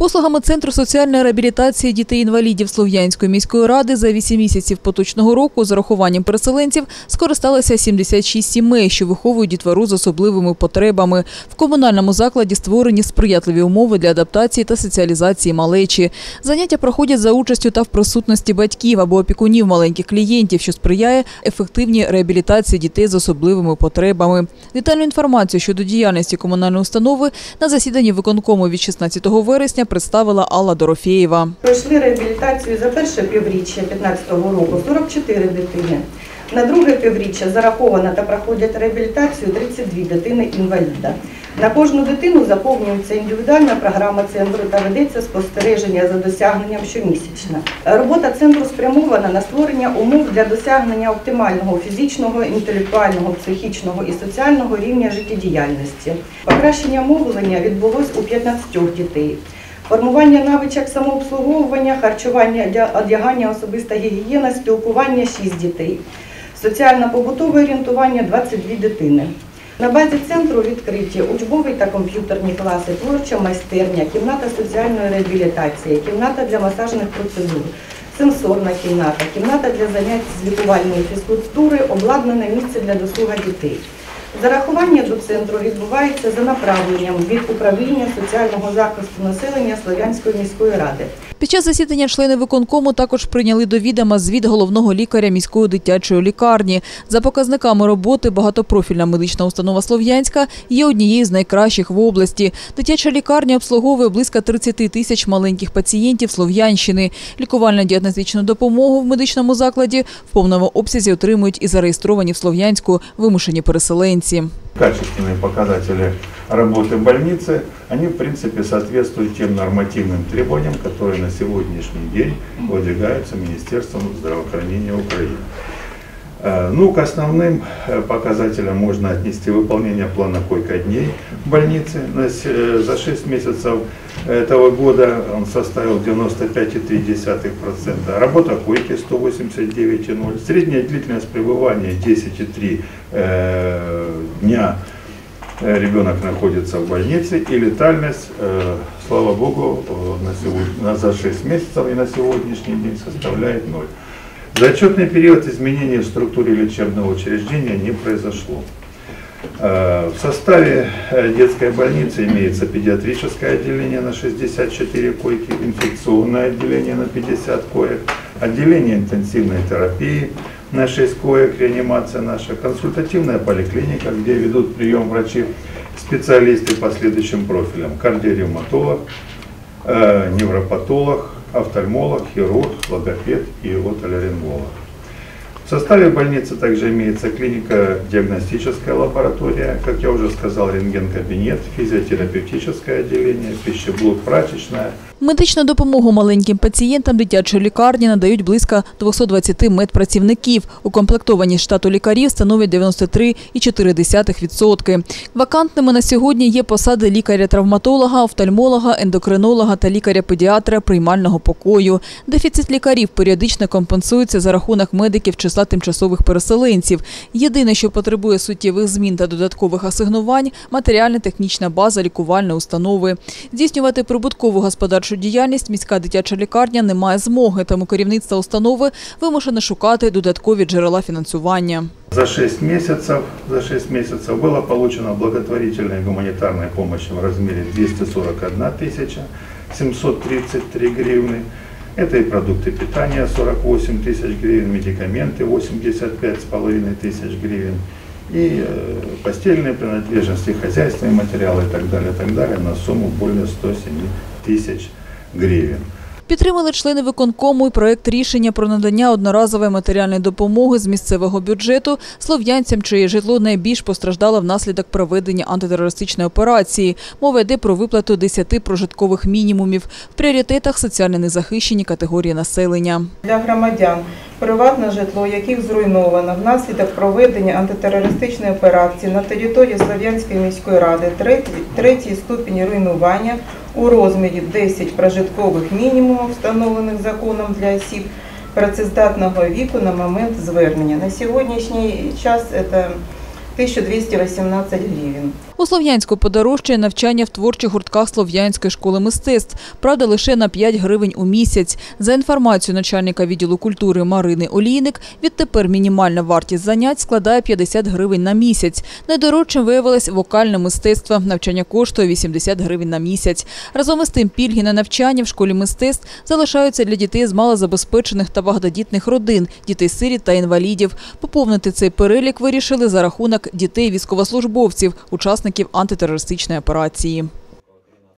Послугами Центру соціальної реабілітації дітей-інвалідів Слов'янської міської ради за 8 місяців поточного року з урахуванням переселенців скористалися 76 сімей, що виховують дітвору з особливими потребами. В комунальному закладі створені сприятливі умови для адаптації та соціалізації малечі. Заняття проходять за участю та в присутності батьків або опікунів маленьких клієнтів, що сприяє ефективній реабілітації дітей з особливими потребами. Детальну інформацію щодо діяльності комунальної установи на засіданні виконкому від 16 вересня представила Алла Дорофєєва. Пройшли реабілітацію за перше півріччя 2015 року 44 дитини. На друге півріччя зараховано та проходять реабілітацію 32 дитини-інваліда. На кожну дитину заповнюється індивідуальна програма центру та ведеться спостереження за досягненням щомісячно. Робота центру спрямована на створення умов для досягнення оптимального фізичного, інтелектуального, психічного і соціального рівня життєдіяльності. Покращення мовлення відбулось у 15 дітей. Формування навичок самообслуговування, харчування, одягання, особиста гігієна, спілкування 6 дітей. Соціально-побутове орієнтування 22 дитини. На базі центру відкриті учбовий та комп'ютерні класи, творча майстерня, кімната соціальної реабілітації, кімната для масажних процедур, сенсорна кімната, кімната для занять з лікувальної фізкультури, обладнане місце для дослуга дітей. Зарахування до центру відбувається за направленням від управління соціального захисту населення Слов'янської міської ради. Під час засідання члени виконкому також прийняли до відома звіт головного лікаря міської дитячої лікарні. За показниками роботи багатопрофільна медична установа Слов'янська є однією з найкращих в області. Дитяча лікарня обслуговує близько 30 тисяч маленьких пацієнтів Слов'янщини. Лікувально-діагностичну допомогу в медичному закладі в повному обсязі отримують і зареєстровані в Слов'янську вимушені переселенці. Качественные показатели работы больницы, они в принципе соответствуют тем нормативным требованиям, которые на сегодняшний день выдвигаются Министерством здравоохранения Украины. Э, Ну, к основным э, показателям можно отнести выполнение плана койко-дней в больнице. Э, За 6 месяцев этого года он составил 95,3%. Работа койки 189,0. Средняя длительность пребывания 10,3 э, дня ребенок находится в больнице и летальность, слава богу, на- за 6 месяцев и на сегодняшний день составляет 0. За отчетный период изменений в структуре лечебного учреждения не произошло. Э, В составе э, детской больницы имеется педиатрическое отделение на 64 койки, инфекционное отделение на 50 коек, отделение интенсивной терапии на 6 коек, реанимация наша, консультативная поликлиника, где ведут прием врачи, специалисты по следующим профилям, кардиоревматолог, э, невропатолог, офтальмолог, хирург, логопед и отоларинголог. В составе больницы также имеется клиника-диагностическая лаборатория, как я уже сказал, рентген-кабинет, физиотерапевтическое отделение, пищеблок, прачечная, Медичну допомогу маленьким пацієнтам дитячої лікарні надають близько 220 медпрацівників. Укомплектованість штату лікарів становить 93,4%. Вакантними на сьогодні є посади лікаря-травматолога, офтальмолога, ендокринолога та лікаря-педіатра приймального покою. Дефіцит лікарів періодично компенсується за рахунок медиків числа тимчасових переселенців. Єдине, що потребує суттєвих змін та додаткових асигнувань – матеріально-технічна база лікувальної установи. Здійснювати прибуткову господарчу діяльність міська дитяча лікарня не має змоги, тому керівництво установи вимушене шукати додаткові джерела фінансування. За 6 месяцев, за 6 месяцев было получено благотворительной гуманитарной помощи в размере 241 тысяча 733 гривны. Это и продукты питания 48 тысяч гривен, медикаменты 85,5 тысяч гривен, и э, постельные принадлежности, хозяйственные материалы и так далее, так далее на сумму более 107 тысяч гривен. Підтримали члени виконкому і проект рішення про надання одноразової матеріальної допомоги з місцевого бюджету слов'янцям, чиє житло найбільш постраждало внаслідок проведення антитерористичної операції. Мова йде про виплату 10 прожиткових мінімумів. В пріоритетах соціально незахищені категорії населення. для громадян, приватне житло, яких зруйновано внаслідок проведення антитерористичної операції на території Слов'янської міської ради третій, третій ступінь руйнування у розмірі 10 прожиткових мінімумів, встановлених законом для осіб працездатного віку на момент звернення. На сьогоднішній час це 1218 гривень. У Слов'янську подорожчає навчання в творчих гуртках Слов'янської школи мистецтв. Правда, лише на 5 гривень у місяць. За інформацією начальника відділу культури Марини Олійник, відтепер мінімальна вартість занять складає 50 гривень на місяць. Найдорожчим виявилось вокальне мистецтво. Навчання коштує 80 гривень на місяць. Разом із тим пільги на навчання в школі мистецтв залишаються для дітей з малозабезпечених та багатодітних родин, дітей-сиріт та інвалідів. Поповнити цей перелік вирішили за рахунок дітей військовослужбовців, учасників антитерористичної операції.